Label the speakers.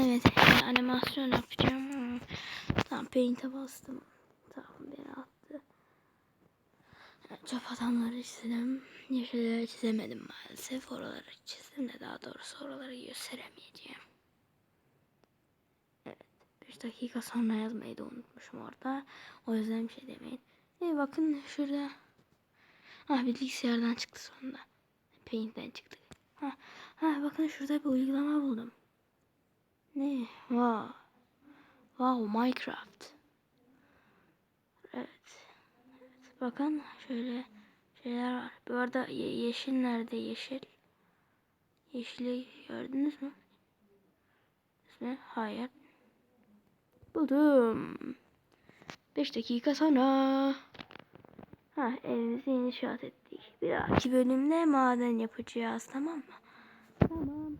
Speaker 1: evet animasyon yapacağım. Tamam paint'e bastım. Tamam beni attı. Çöp adamları çizdim. Yeşilleri çizemedim maalesef. Oraları çizdim de daha doğrusu oraları gösteremeyeceğim. Evet. 5 dakika sonra yazmayı da unutmuşum orada. O yüzden bir şey demeyin. E bakın şurada. Ah bilgisayardan çıktı sonunda. Paint'ten çıktı. Ha, ha bakın şurada bir uygulama buldum. Wow. Wow Minecraft. Evet. evet. Bakın şöyle şeyler var. Bu arada ye- yeşil nerede yeşil? Yeşili gördünüz mü? İsmi? Hayır. Buldum. 5 dakika sonra. Ha evimizi inşaat ettik. Bir dahaki bölümde maden yapacağız tamam mı? Tamam.